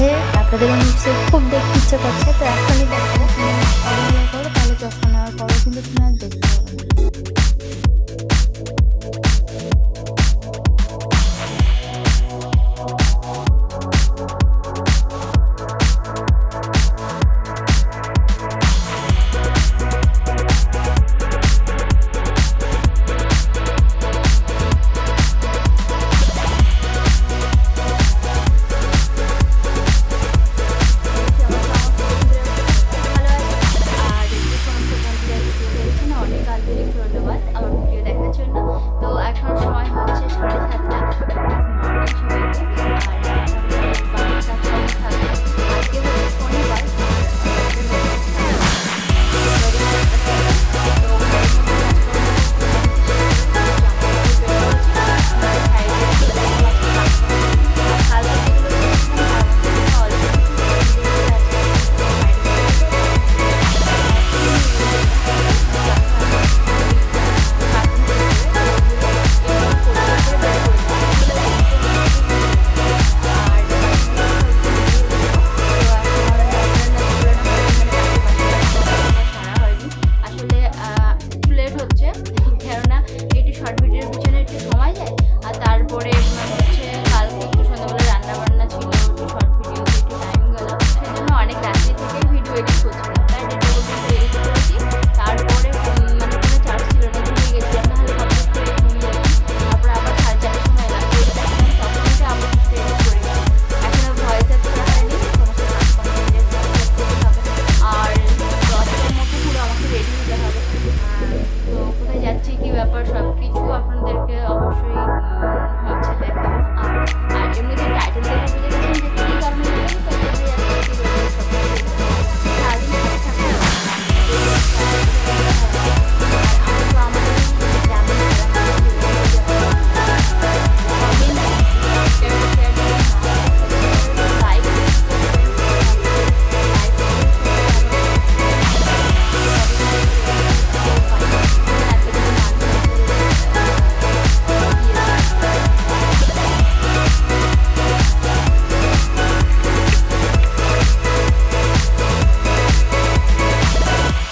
আছে, আপনাদের অনুষ্ঠে খুব দেখতে ইচ্ছা করছে, তো এখনই করো তাহলে যখন আর পরে কিন্তু তুমি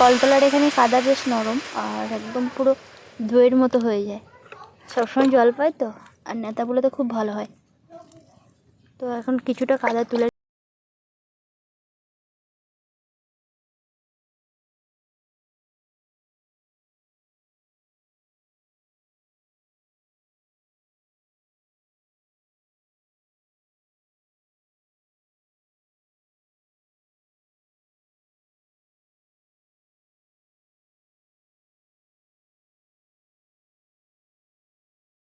কলতলার এখানে কাদা বেশ নরম আর একদম পুরো দইয়ের মতো হয়ে যায়। সবসময় জল পায় তো, আর নেতাগুলোতে খুব ভালো হয়। তো এখন কিছুটা কাদা তুলে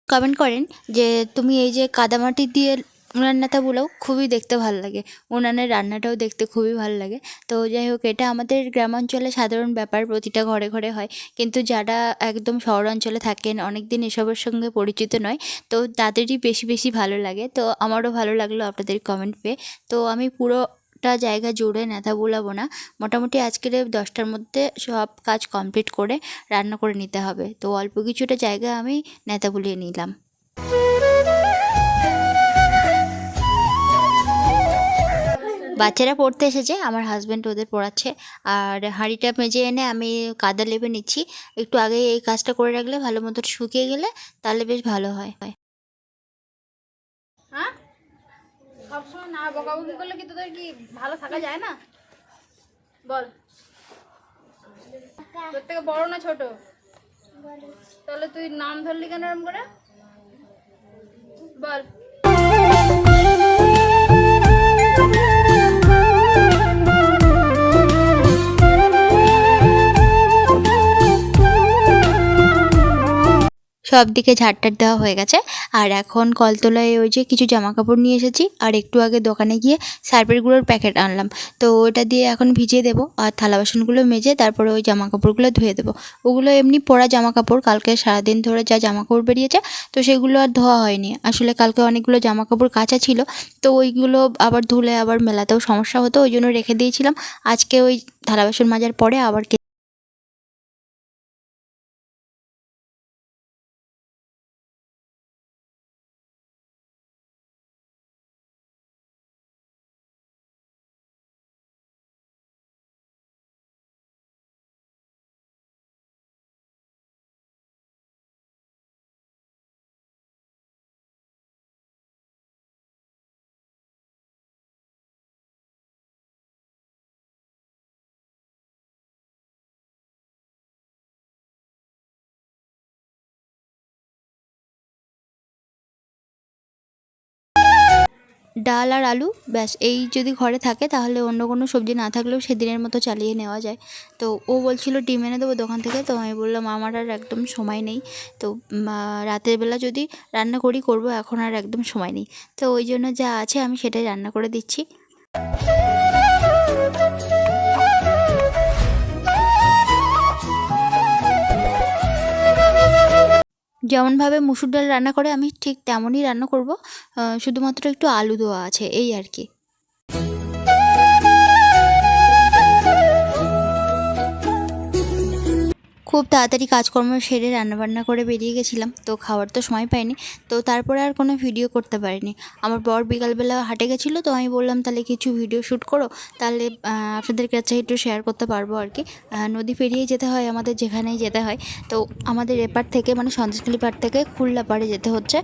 কমেন্ট করেন যে, তুমি এই যে কাদামাটি দিয়ে উনান নেতাগুলো খুবই দেখতে ভালো লাগে। উনানের রান্নাটাও দেখতে খুবই ভালো লাগে। তো যাই হোক, এটা আমাদের গ্রামাঞ্চলে সাধারণ ব্যাপার, প্রতিটা ঘরে ঘরে হয়। কিন্তু যারা একদম শহরাঞ্চলে থাকেন অনেক দিন এসবের সঙ্গে পরিচিত নয়, তো তাদেরই বেশি বেশি ভালো লাগে। তো আমারও ভালো লাগল আপনাদের কমেন্ট পেয়ে। তো আমি পুরোটা জায়গা জুড়ে নেতা বুলাবো না। মোটামুটি আজকের দশটার মধ্যে সব কাজ কমপ্লিট করে রান্না করে নিতে হবে। তো অল্প কিছুটা জায়গা আমি নেতা বুলিয়ে নিলাম। বাচ্চারা পড়তে এসেছে, আমার হাজব্যান্ড ওদের পড়াচ্ছে। আর হাঁড়িটা মেজে এনে আমি কাদা লেপে নিচ্ছি। একটু আগে এই কাজটা করে রাখলে ভালো মতো শুকিয়ে গেলে তাহলে বেশ ভালো হয়। হ্যাঁ? সবসময় না বকাবকি করলে কি তোদের কি ভালো থাকা যায় না? বল। তোর থেকে বড় না ছোট? তাহলে তুই নাম ধরলি কেন এরম করে? বল। সব দিকে ঝাড়টার দেওয়া হয়ে গেছে। আর এখন কলতলায় ওই যে কিছু জামা কাপড় নিয়ে এসেছি। আর একটু আগে দোকানে গিয়ে সার্ফের গুঁড়োর প্যাকেট আনলাম। তো ওটা দিয়ে এখন ভিজিয়ে দেবো আর থালা বাসনগুলো মেজে তারপরে ওই জামা কাপড়গুলো ধুয়ে দেবো। ওগুলো এমনি পরা জামা কাপড় কালকে সারাদিন ধরে যা জামা কাপড় বেরিয়েছে, তো সেগুলো আর ধোয়া হয়নি। আসলে কালকে অনেকগুলো জামা কাপড় কাঁচা ছিল, তো ওইগুলো আবার ধুলে আবার মেলাতেও সমস্যা হতো, ওই জন্য রেখে দিয়েছিলাম। আজকে ওই থালা বাসন মাজার পরে আবার ডাল আর আলু, ব্যাস। এই যদি ঘরে থাকে তাহলে অন্য কোনো সবজি না থাকলেও সেদিনের মতো চালিয়ে নেওয়া যায়। তো ও বলছিল ডিম এনে দেবো দোকান থেকে, তো আমি বললাম আমার আর একদম সময় নেই। তো রাতের বেলা যদি রান্না করি করব, এখন আর একদম সময় নেই। তো ওই জন্য যা আছে আমি সেটাই রান্না করে দিচ্ছি। যেমনভাবে মুসুর ডাল রান্না করে আমি ঠিক তেমনই রান্না করব। শুধুমাত্র একটু আলু দেওয়া আছে, এই আর কি। খুব তাড়াতাড়ি কাজকর্ম সেরে রান্নাবান্না করে বেরিয়ে গেছিলাম। তো খাওয়ার তো সময় পাইনি। তো তারপরে আর কোনো ভিডিও করতে পারিনি। আমার বর বিকালবেলা হাটে গেছিল, তো আমি বললাম, তাহলে কিছু ভিডিও শ্যুট করো। তাহলে আপনাদের কাছে একটু শেয়ার করতে পারব আর কি। নদী পেরিয়ে যেতে হয়, আমাদের যেখানেই যেতে হয়। তো আমাদের এপার থেকে মানে সন্দেশখালি পাড় থেকে খুলনা পাড়ে যেতে হচ্ছে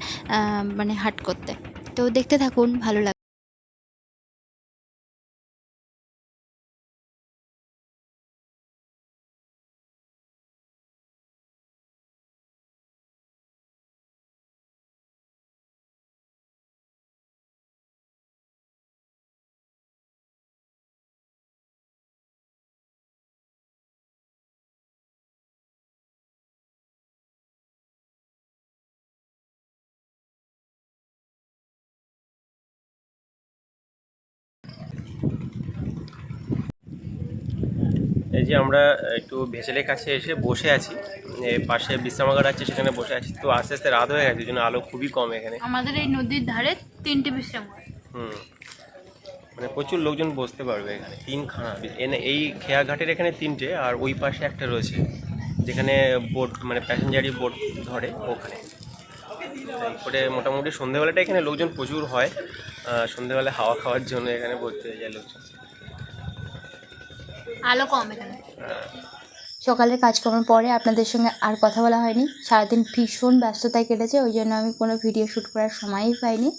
মানে হাট করতে। তো দেখতে থাকুন, ভালো লাগে এই যে আমরা একটু ভেসেলের কাছে এসে বসে আছি। পাশে বিশ্রামাগার আছে সেখানে বসে আছি। তো আস্তে আস্তে রাত হয়ে গেছে জন্য আলো খুবই কম এখানে। আমাদের এই নদীর ধারে তিনটে বিশ্রাম হয় হুম। মানে প্রচুর লোকজন বসতে পারবে এখানে তিনখানা। এনে এই খেয়াঘাটের এখানে তিনটে আর ওই পাশে একটা রয়েছে যেখানে বোট মানে প্যাসেঞ্জারি বোট ধরে ওখানে। তারপরে মোটামুটি সন্ধেবেলাটা এখানে লোকজন প্রচুর হয়। সন্ধেবেলা হাওয়া খাওয়ার জন্য এখানে ভর্তি হয়ে যায় লোকজন। আলো কম এখানে। সকালের কাজকর্মের পরে আপনাদের সঙ্গে আর কথা বলা হয়নি। সারাদিন ভীষণ ব্যস্ততায় কেটেছে, ওই জন্য আমি কোনো ভিডিও শ্যুট করার সময়ই পাইনি।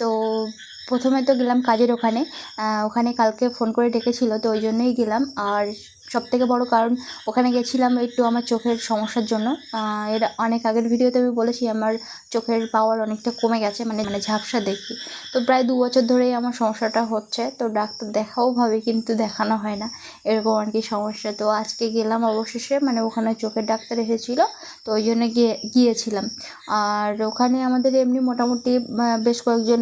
তো প্রথমে তো গেলাম কাজের ওখানে ওখানে কালকে ফোন করে ডেকেছিল, তো ওই জন্যই গেলাম। আর সব থেকে বড় কারণ ওখানে গেছিলাম একটু আমার চোখের সমস্যার জন্য। এর অনেক আগের ভিডিওতে আমি বলেছি আমার চোখের পাওয়ার অনেকটা কমে গেছে মানে মানে ঝাপসা দেখি। তো প্রায় দু বছর ধরেই আমার সমস্যাটা হচ্ছে, তো ডাক্তার দেখাও ভাবে কিন্তু দেখানো হয় না, এরকম আর কি সমস্যা। তো আজকে গেলাম অবশেষে মানে ওখানে চোখের ডাক্তার এসেছিল, তো ওই জন্য গিয়ে, গিয়েছিলাম। আর ওখানে আমাদের এমনি মোটামুটি বেশ কয়েকজন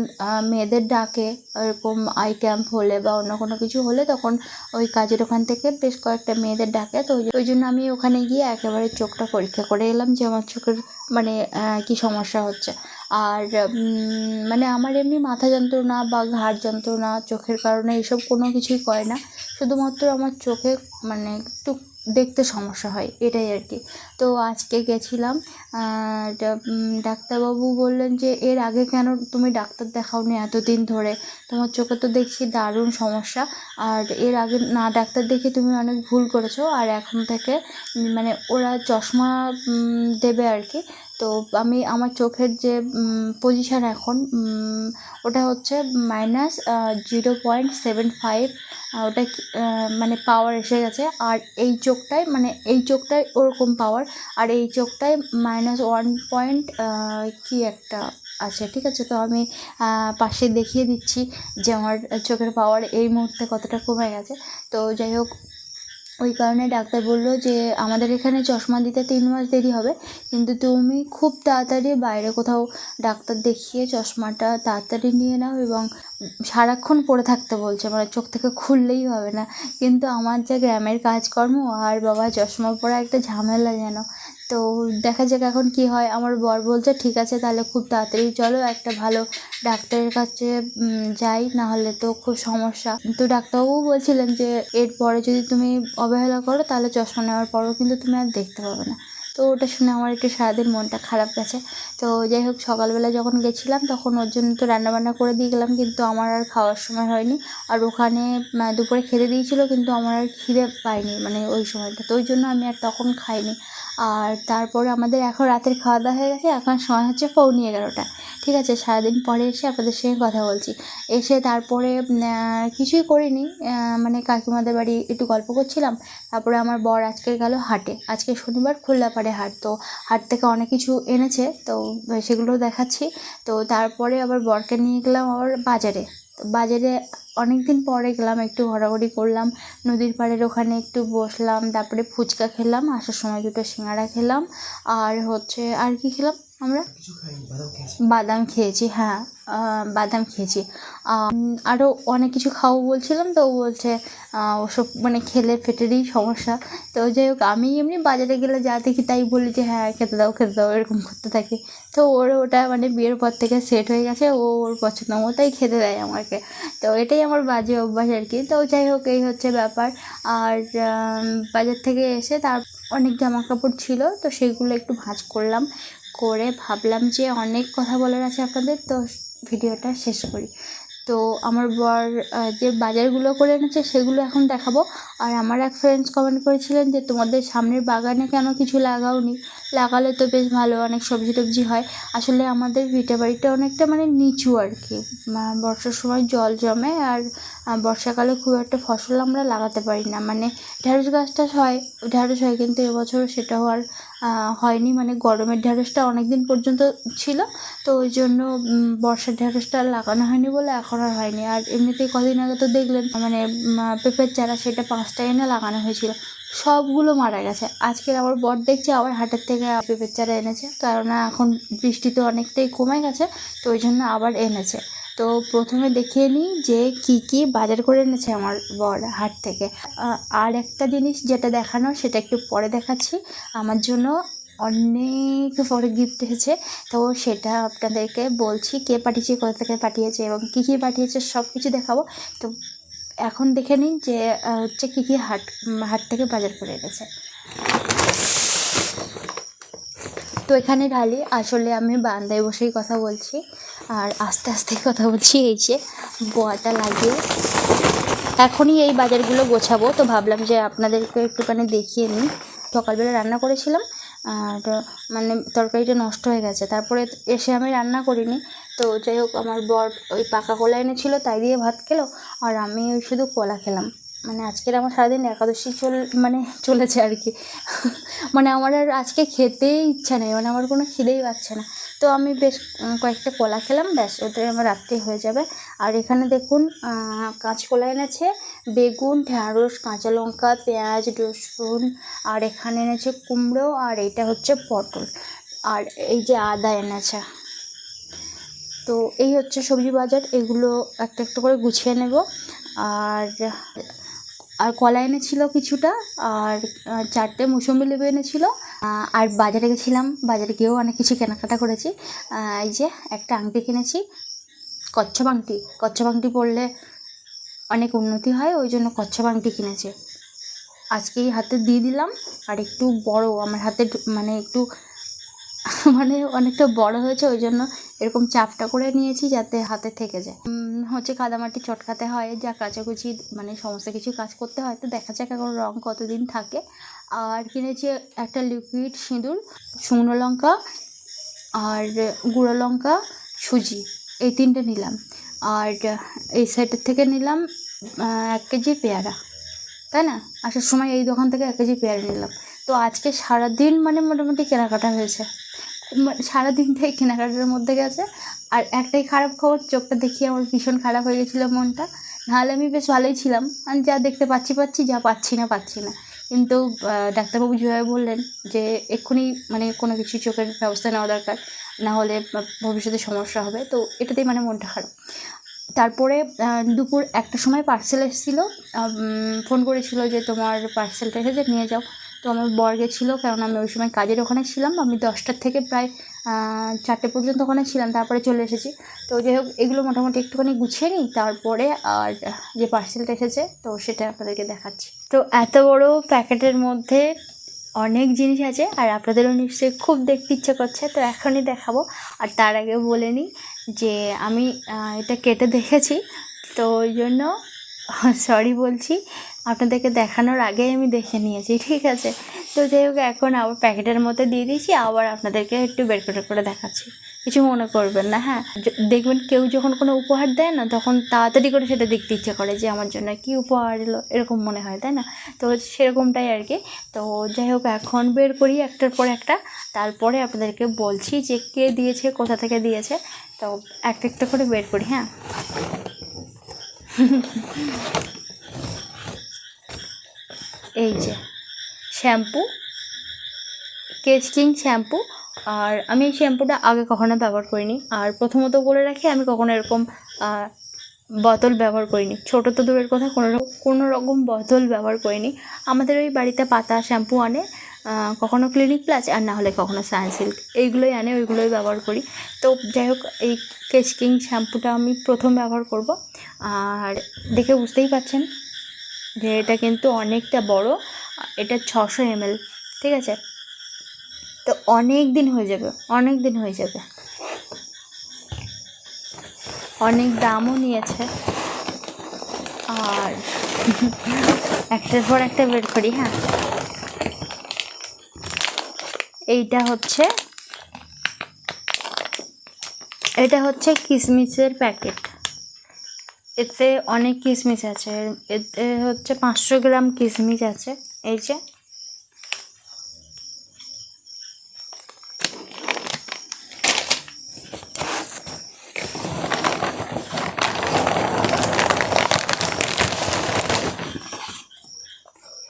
মেয়েদের ডাকে, এরকম আই ক্যাম্প হলে বা অন্য কোনো কিছু হলে তখন ওই কাজের ওখান থেকে বেশ কয়েকটা মেয়েদের ডাকে, তো ওই জন্য আমি ওখানে গিয়ে একেবারে চোখটা পরীক্ষা করে এলাম যে আমার চোখের মানে কি সমস্যা হচ্ছে। আর মানে আমার এমনি মাথা যন্ত্রণা বা ঘাড় যন্ত্রণা, চোখের কারণে এসব কোনো কিছুই করে না। শুধুমাত্র আমার চোখে মানে একটু দেখতে সমস্যা হয়, এটাই আর কি। তো আজকে গেছিলাম ডাক্তারবাবু বললেন যে, এর আগে কেন তুমি ডাক্তার দেখাওনি এতদিন ধরে? তোমার চোখে তো দেখছি দারুণ সমস্যা, আর এর আগে না ডাক্তার দেখে তুমি অনেক ভুল করেছ। আর এখন থেকে মানে ওরা চশমা দেবে আর কি। তো আমি, আমার চোখের যে পজিশান এখন ওটা হচ্ছে minus zero point seven five ওটা মানে পাওয়ার এসে গেছে। আর এই চোখটায় মানে এই চোখটায় ওরকম পাওয়ার আর এই চোখটায় মাইনাস ওয়ান পয়েন্ট কি একটা আছে, ঠিক আছে? তো আমি পাশে দেখিয়ে দিচ্ছি যে আমার চোখের পাওয়ার এই মুহূর্তে কতটা কমে গেছে। তো যাই হোক ওই কারণে ডাক্তার বলল যে, আমাদের এখানে চশমা দিতে তিন মাস দেরি হবে, কিন্তু তুমি খুব তাড়াতাড়ি বাইরে কোথাও ডাক্তার দেখিয়ে চশমাটা তাড়াতাড়ি নিয়ে নাও এবং সারাক্ষণ পরে থাকতে বলছে। মানে চোখ থেকে খুললেই হবে না। কিন্তু আমার যা গ্রামের কাজকর্ম, আর বাবা চশমা পরা একটা ঝামেলা যেন। তো দেখা যাক এখন কি হয়। আমার বর বলছে, ঠিক আছে, তাহলে খুব তাড়াতাড়ি চলো, একটা ভালো ডাক্তারের কাছে যাই না হলে তো খুব সমস্যা। তো ডাক্তারবাবু বলছিলেন যে, এরপরে যদি তুমি অবহেলা করো, তাহলে চশমা নেওয়ার পরও কিন্তু তুমি আর দেখতে পাবে না। তো ওটা শুনে আমার একটু সারাদিন মনটা খারাপ গেছে। তো যাই হোক, সকালবেলা যখন গেছিলাম, তখন ওর জন্য তো রান্নাবান্না করে দিয়ে গেলাম, কিন্তু আমার আর খাওয়ার সময় হয়নি। আর ওখানে দুপুরে খেতে দিয়েছিল, কিন্তু আমার আর খিদে পাইনি মানে ওই সময়টা। তো ওই জন্য আমি আর তখন খাইনি। আর তারপরে আমাদের এখন রাতের খাওয়া দাওয়া হয়ে গেছে, এখন সময় হচ্ছে পৌনে এগারোটা। ঠিক আছে, সারাদিন পরে এসে আপনাদের সঙ্গে কথা বলছি। এসে তারপরে কিছুই করিনি মানে কাকিমাদের বাড়ি একটু গল্প করছিলাম। তারপরে আমার বর আজকে গেল হাটে। আজকে শনিবার খোল্লাপাড়ে হাট, তো হাট থেকে অনেক কিছু এনেছে, তো সেগুলো দেখাচ্ছি। তো তারপরে আবার বরকে নিয়ে গেলাম আবার বাজারে। বাজারে অনেক দিন পরে গেলাম, একটু ঘোরাঘুরি করলাম, নদীর পাড়ের ওখানে একটু বসলাম, তারপরে ফুচকা খেলাম, আসার সময় দুটো সিঙ্গাড়া খেলাম, আর হচ্ছে, আর কি খেলাম? আমরা? বাদাম খেয়েছি হ্যাঁ বাদাম খেয়েছি। আরও অনেক কিছু খাব বলছিলাম তো বলছে ওসব মানে খেলে পেটেরই সমস্যা। তো যাই হোক, আমি এমনি বাজারে গেলে যা দেখি তাই বলি যে হ্যাঁ খেতে দাও খেতে দাও, এরকম করতে থাকি। তো ওর ওটা মানে বিয়ের পর থেকে সেট হয়ে গেছে, ও ওর পছন্দ মতোই খেতে দেয় আমাকে। তো এটাই আমার বাজে অভ্যাস আর কি। তো যাই হোক, এই হচ্ছে ব্যাপার। আর বাজার থেকে এসে তার অনেক জামা কাপড় ছিল, তো সেগুলো একটু ভাঁজ করলাম। করে ভাবলাম যে অনেক কথা বলার আছে আপনাদের, তো ভিডিওটা শেষ করি। তো আমার বর যে বাজারগুলো করে এনেছে সেগুলো এখন দেখাবো। আর আমার এক ফ্রেন্ডস কমেন্ট করেছিলেন যে, তোমাদের সামনের বাগানে কেন কিছু লাগাওনি? লাগালে তো বেশ ভালো, অনেক সবজি টবজি হয়। আসলে আমাদের ভিটে বাড়িটা অনেকটা মানে নিচু আর কি। বর্ষার সময় জল জমে আর বর্ষাকালে খুব একটা ফসল আমরা লাগাতে পারি না। মানে ঢ্যাঁড়স গাছটা হয় ঢ্যাঁড়স হয় কিন্তু এবছর সেটা হওয়ার হয়নি। মানে গরমের ঢ্যাঁড়সটা অনেক দিন পর্যন্ত ছিল, তো ওই জন্য বর্ষার ঢ্যাঁড়সটা লাগানো হয়নি বলে এখন আর হয়নি। আর এমনিতেই কদিন আগে তো দেখলেন মানে পেঁপের চারা সেটা পাঁচটা এনে লাগানো হয়েছিল। সবগুলো মারা গেছে। আজকে আবার বর দেখছি, আবার হাটের থেকে পেঁপের চারা এনেছে। কেননা এখন বৃষ্টি তো অনেকটাই কমে গেছে, তো ওই জন্য আবার এনেছে। তো প্রথমে দেখিয়ে নিই যে কি কি বাজার করে এনেছে আমার বর হাট থেকে। আর একটা জিনিস যেটা দেখানো, সেটা একটু পরে দেখাচ্ছি। আমার জন্য অনেক বড় গিফট এসেছে। তো সেটা আপনাদেরকে বলছি, কে পাঠিয়েছে, কোথা থেকে পাঠিয়েছে এবং কী কী পাঠিয়েছে সব কিছু দেখাবো। তো এখন দেখে নিন যে হচ্ছে কী কী হাট হাট থেকে বাজার করে এনেছে। তো এখানে ঢালি, আসলে আমি বান্দায় বসেই কথা বলছি, আর আস্তে আস্তে কথা বলছি এই যে বোয়াটা লাগিয়ে। এখনই এই বাজারগুলো গোছাবো, তো ভাবলাম যে আপনাদেরকে একটুখানি দেখিয়ে নিই। সকালবেলা রান্না করেছিলাম আর মানে তরকারিটা নষ্ট হয়ে গেছে। তারপরে এসে আমি রান্না করিনি। তো যাই হোক, আমার বর ওই পাকা কলা এনেছিলো, তাই দিয়ে ভাত খেলো। আর আমি ওই শুধু কলা খেলাম। মানে আজকের আমার সারাদিন একাদশী চল মানে চলেছে আর কি। মানে আমার আর আজকে খেতেই ইচ্ছা নেই মানে আমার কোনো খিদেই পাচ্ছে না। তো আমি বেশ কয়েকটা কলা খেলাম, ব্যাস, ওতে আমার রাত্রি হয়ে যাবে। আর এখানে দেখুন কাঁচকলা এনেছে, বেগুন, ঢ্যাঁড়স, কাঁচা লঙ্কা, পেঁয়াজ, রসুন, আর এখানে এনেছে কুমড়ো, আর এইটা হচ্ছে পটল। আর এই যে আদা এনেছে। তো এই হচ্ছে সবজি বাজার, এগুলো একটা একটা করে গুছিয়ে নেব। আর আর কলা এনেছিল কিছুটা, আর চারটে মুসম্বি লেবু এনেছিল। আর বাজারে গেছিলাম, বাজারে গিয়েও অনেক কিছু কেনাকাটা করেছি। এই যে একটা আংটি কিনেছি, কচ্ছপ আংটি। কচ্ছপ আংটি পরলে অনেক উন্নতি হয়, ওই জন্য কচ্ছপ আংটি কিনেছি। আজকেই হাতে দিয়ে দিলাম, আর একটু বড়, আমার হাতে মানে একটু মানে অনেকটা বড় হয়েছে, ওই জন্য এরকম চাপটা করে নিয়েছি যাতে হাতে থেকে যায়। হচ্ছে কাদামাটি চটকাতে হয়, যা কাচাকুচি মানে সমস্ত কিছু কাজ করতে হয়। তো দেখা যাক এখন রং কতদিন থাকে। আর কিনেছি একটা লিকুইড সিঁদুর, শুকনো লঙ্কা আর গুঁড়ো লঙ্কা, সুজি। এই তিনটে নিলাম। আর এই সাইডের থেকে নিলাম এক কেজি পেয়ারা। তাই না? আসার সময় এই দোকান থেকে এক কেজি পেয়ারা নিলাম। তো আজকে সারাদিন মানে মোটামুটি কেনাকাটা হয়েছে। সারাদিনটাই কেনাকাটার মধ্যে গেছে। আর একটাই খারাপ খবর, চোখটা দেখিয়ে আমার ভীষণ খারাপ হয়ে গেছিল মনটা। নাহলে আমি বেশ ভালোই ছিলাম। আমি যা দেখতে পাচ্ছি পাচ্ছি, যা পাচ্ছি না পাচ্ছি না। কিন্তু ডাক্তারবাবু যেভাবে বললেন যে, এক্ষুনি মানে কোনো কিছু চোখের ব্যবস্থা নেওয়া দরকার। না হলে ভবিষ্যতে সমস্যা হবে। তো এটাতেই মানে মনটা খারাপ। তারপরে দুপুর একটা সময় পার্সেল এসেছিল। ফোন করেছিল যে, তোমার পার্সেলটা এসেছে, নিয়ে যাও। তো আমার বর গেছিল, কারণ আমি ওই সময় কাজের ওখানে ছিলাম, আমি দশটার থেকে প্রায় চারটে পর্যন্ত ওখানে ছিলাম, তারপরে চলে এসেছি। তো যাই হোক, এগুলো মোটামুটি একটুখানি গুছিয়ে নিই, তারপরে আর যে পার্সেলটা এসেছে, তো সেটা আপনাদেরকে দেখাচ্ছি। তো এত বড় প্যাকেটের মধ্যে অনেক জিনিস আছে, আর আপনাদেরও নিশ্চয়ই খুব দেখতে ইচ্ছে করছে, তো এখনই দেখাবো। আর তার আগে বলে নিই যে আমি এটা কেটে দেখেছি, তো ওই জন্য সরি বলছি আপনাদেরকে দেখানোর আগেই আমি দেখে নিয়েছি, ঠিক আছে? তো যাই হোক, এখন আবার প্যাকেটের মধ্যে দিয়ে দিয়েছি, আবার আপনাদেরকে একটু বের করে করে দেখাচ্ছি। কিছু মনে করবেন না হ্যাঁ? দেখবেন কেউ যখন কোনো উপহার দেয় না, তখন তাড়াতাড়ি করে সেটা দেখতে ইচ্ছে করে যে, আমার জন্য কি উপহার এলো? এরকম মনে হয়, তাই না? তো সেরকমটাই আর কি। তো যাই হোক, এখন বের করি একটার পর একটা। তারপরে আপনাদেরকে বলছি যে, কে দিয়েছে, কোথা থেকে দিয়েছে। তো একটা একটা করে বের করি হ্যাঁ? এই যে, শ্যাম্পু কেচ কিং শ্যাম্পু, আর আমি এই শ্যাম্পুটা আগে কখনো ব্যবহার করিনি। আর প্রথমত বলে রাখি, আমি কখনো এরকম বোতল ব্যবহার করিনি। ছোটো তো দূরের কথা, কোনো কোনো রকম বোতল ব্যবহার করিনি। আমাদের ওই বাড়িতে পাতা শ্যাম্পু আনে কখনো ক্লিনিক প্লাস আর না হলে কখনো সানসিল্ক এইগুলোই আনে, ওইগুলোই ব্যবহার করি। তো যাই হোক, এই কেচ কিং শ্যাম্পুটা আমি প্রথম ব্যবহার করব। আর দেখে বুঝতেই পারছেন যে এটা কিন্তু অনেকটা বড়, এটা ছশো এমএল, ঠিক আছে? তো অনেক দিন হয়ে যাবে, অনেক দিন হয়ে যাবে। অনেক দামও নিয়েছে। আর একটার পর একটা বের করি হ্যাঁ? এইটা হচ্ছে, এটা হচ্ছে কিসমিসের প্যাকেট। এতে অনেক কিশমিশ আছে। এতে হচ্ছে পাঁচশো গ্রাম কিশমিশ আছে। এই যে।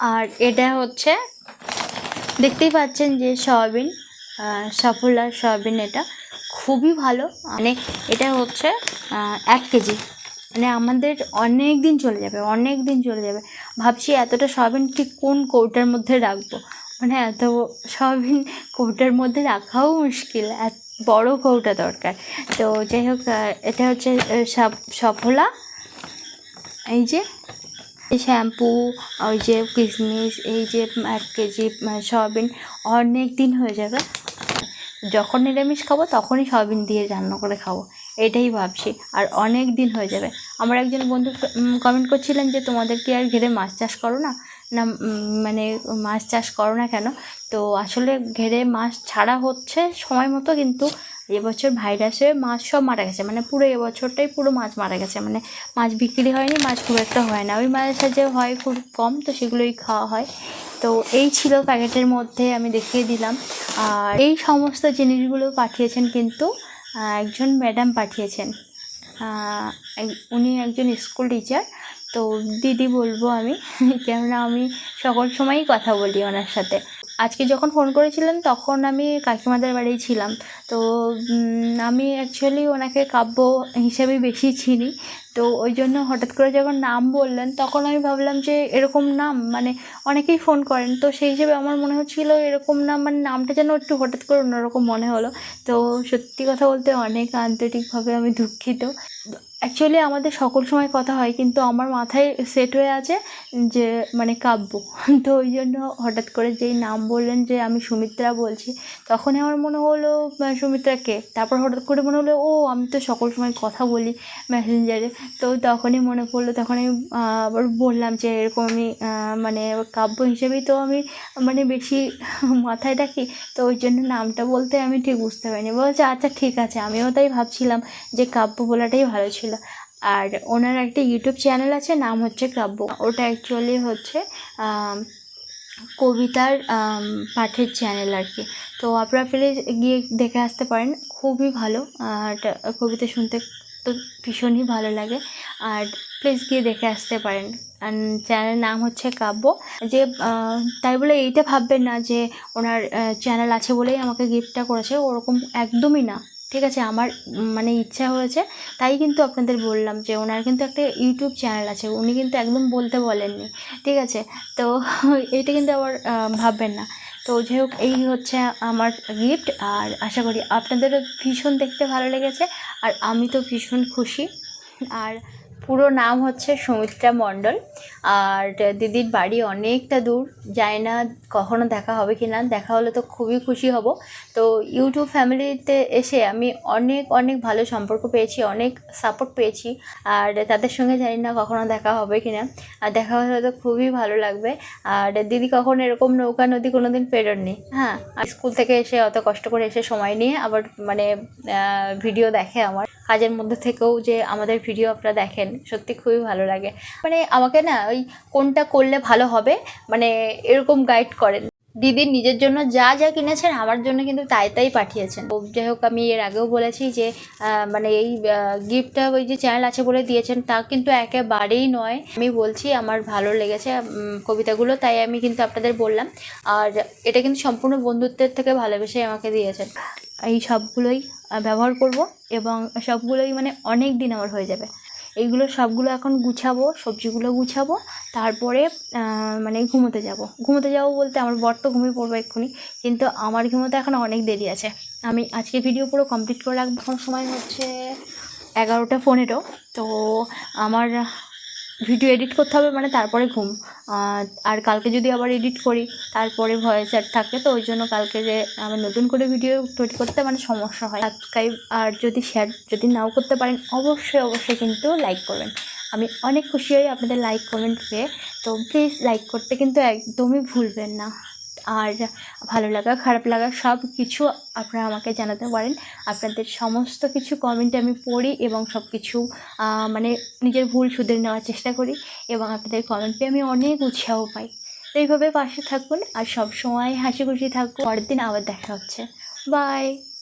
আর এটা হচ্ছে দেখতেই পাচ্ছেন যে সয়াবিন আহ, সাফল্যার সয়াবিন এটা। খুবই ভালো। মানে এটা হচ্ছে এক কেজি। মানে আমাদের অনেক দিন চলে যাবে অনেক দিন চলে যাবে। ভাবছি এতটা সয়াবিন ঠিক কোন কৌটার মধ্যে রাখব? মানে এত সয়াবিন কৌটার মধ্যে রাখাও মুশকিল, এত বড় কৌটা দরকার। তো যাই হোক এটা হচ্ছে সফলা, এই যে, এই শ্যাম্পু ওই যে কিশমিশ, এই যে এক কেজি সয়াবিন অনেক দিন হয়ে যাবে। যখন নিরামিষ খাব, তখনই সয়াবিন দিয়ে রান্না করে খাব। এটাই ভাবছি। আর অনেক দিন হয়ে যাবে। আমার একজন বন্ধু কমেন্ট করছিলেন যে তোমাদের কি আর ঘেরে মাছ চাষ করো না? না মানে মাছ চাষ করো না কেন? তো আসলে ঘেরে মাছ ছাড়া হচ্ছে সময় মতো, কিন্তু এবছর ভাইরাসে মাছ সব মারা গেছে। মানে পুরো এবছরটাই পুরো মাছ মারা গেছে। মানে মাছ বিক্রি হয়নি, মাছ খুব একটা হয় না। ওই মাছ যে হয় খুব কম, তো সেগুলোই খাওয়া হয়। তো এই ছিল প্যাকেটের মধ্যে আমি দেখিয়ে দিলাম। আর এই সমস্ত জিনিসগুলো পাঠিয়েছেন কিন্তু একজন ম্যাডাম পাঠিয়েছেন। উনি একজন স্কুল টিচার। তো দিদি বলব আমি, কেননা আমি সকল সময়ই কথা বলি ওনার সাথে। আজকে যখন ফোন করেছিলেন, তখন আমি কাকিমাদের বাড়ি ছিলাম। তো আমি অ্যাকচুয়ালি ওনাকে কাব্য হিসেবে বেশি চিনি। তো ওই জন্য হঠাৎ করে যখন নাম বললেন, তখন আমি ভাবলাম যে এরকম নাম মানে অনেকেই ফোন করেন। তো সেই হিসেবে আমার মনে হচ্ছিল এরকম নাম মানে নামটা যেন একটু হঠাৎ করে অন্যরকম মনে হলো। তো সত্যি কথা বলতে অনেক আন্তরিকভাবে আমি দুঃখিত। অ্যাকচুয়ালি আমাদের সকল সময় কথা হয় কিন্তু আমার মাথায় সেট হয়ে আছে যে মানে কাব্য। তো ওই জন্য হঠাৎ করে যেই নাম বললেন যে আমি সুমিত্রা বলছি তখনই আমার মনে হলো আহ, সুমিত্রাকে তারপর হঠাৎ করে মনে হলো ও আমি তো সকল সময় কথা বলি মেসেঞ্জারে তো তখনই মনে পড়ল তখন আমি আবার বললাম যে এরকম আমি মানে কাব্য হিসেবেই তো আমি মানে বেশি মাথায় রাখি। তো ওই জন্য নামটা বলতে আমি ঠিক বুঝতে পারিনি। বলছে আচ্ছা ঠিক আছে। আমিও তাই ভাবছিলাম যে কাব্য বলাটাই ভালো ছিল। আর ওনার একটা ইউটিউব চ্যানেল আছে, নাম হচ্ছে কাব্য ওটা অ্যাকচুয়ালি হচ্ছে কবিতার পাঠের চ্যানেল আর কি তো আপনারা প্লিজ গিয়ে দেখে আসতে পারেন, খুবই ভালো। আর কবিতা শুনতে তো ভীষণই ভালো লাগে। আর প্লিজ গিয়ে দেখে আসতে পারেন। চ্যানেলের নাম হচ্ছে কাব্য যে তাই বলে এইটা ভাববেন না যে, ওনার চ্যানেল আছে বলেই আমাকে গিফটটা করেছে। ওরকম একদমই না। ঠিক আছে, আমার মানে ইচ্ছা হয়েছে, তাই কিন্তু আপনাদের বললাম যে ওনার কিন্তু একটা ইউটিউব চ্যানেল আছে, উনি কিন্তু একদম বলতে বলেননি, ঠিক আছে? তো এটা কিন্তু আবার ভাববেন না। তো যাই হোক, এই হচ্ছে আমার গিফট আর আশা করি আপনাদেরও ভীষণ দেখতে ভালো লেগেছে, আর আমি তো ভীষণ খুশি। আর পুরো নাম হচ্ছে সুমিত্রা মণ্ডল। আর দিদির বাড়ি অনেকটা দূর। যায় না কখনো দেখা হবে কি না দেখা হলে তো খুবই খুশি হব। তো ইউটিউব ফ্যামিলিতে এসে আমি অনেক অনেক ভালো সম্পর্ক পেয়েছি, অনেক সাপোর্ট পেয়েছি। আর তাদের সঙ্গে জানি না কখনো দেখা হবে কি না আর দেখা হলে তো খুবই ভালো লাগবে। আর দিদি কখনো এরকম নৌকা নদী কোনো দিন পেরোননি। হ্যাঁ স্কুল থেকে এসে অত কষ্ট করে এসে সময় নিয়ে আবার মানে ভিডিও দেখে আমার। কাজের মধ্যে থেকেও যে আমাদের ভিডিও আপনারা দেখেন, সত্যি খুবই ভালো লাগে। মানে আমাকে না ওই কোনটা করলে ভালো হবে মানে এরকম গাইড করেন। দিদির নিজের জন্য যা যা কিনেছেন, আমার জন্য কিন্তু তাই তাই পাঠিয়েছেন। যাই হোক, আমি এর আগেও বলেছি যে মানে এই গিফটটা ওই যে চ্যানেল আছে বলে দিয়েছেন, তা কিন্তু একেবারেই নয়। আমি বলছি, আমার ভালো লেগেছে কবিতাগুলো, তাই আমি কিন্তু আপনাদের বললাম। আর এটা কিন্তু সম্পূর্ণ বন্ধুত্বের থেকে ভালোবেসে আমাকে দিয়েছেন। এই সবগুলোই ব্যবহার করব এবং সবগুলোই মানে অনেক দিন আমার হয়ে যাবে। এইগুলো সবগুলো এখন গুছাবো, সবজিগুলো গুছাবো, তারপরে মানে ঘুমোতে যাব। ঘুমোতে যাব বলতে আমার বর তো ঘুমিয়ে পড়ব এক্ষুনি, কিন্তু আমার ঘুমোতে এখন অনেক দেরি আছে। আমি আজকে ভিডিও পুরো কমপ্লিট করে রাখব। এখন সময় হচ্ছে এগারোটা পনেরো, তো আমার ভিডিও এডিট করতে হবে মানে তারপরে ঘুম। আর কালকে যদি আবার এডিট করি, তারপরে ভয়েস অ্যাড থাকে তো ওই জন্য কালকে যে আমার নতুন করে ভিডিও তৈরি করতে মানে সমস্যা হয়। সাবস্ক্রাইব আর যদি শেয়ার যদি নাও করতে পারেন, অবশ্যই অবশ্যই কিন্তু লাইক করবেন। আমি অনেক খুশি হই আপনাদের লাইক কমেন্ট পেয়ে। তো প্লিজ লাইক করতে কিন্তু একদমই ভুলবেন না। আর ভালো লাগা, খারাপ লাগা সব কিছু আপনারা আমাকে জানাতে পারেন। আপনাদের সমস্ত কিছু কমেন্টে আমি পড়ি এবং সব কিছু মানে নিজের ভুল শুধরে নেওয়ার চেষ্টা করি এবং আপনাদের কমেন্টে আমি অনেক উৎসাহ পাই। তো এইভাবে পাশে থাকুন আর সব সময় হাসি খুশি থাকুন। পরের দিন আবার দেখা হচ্ছে। বাই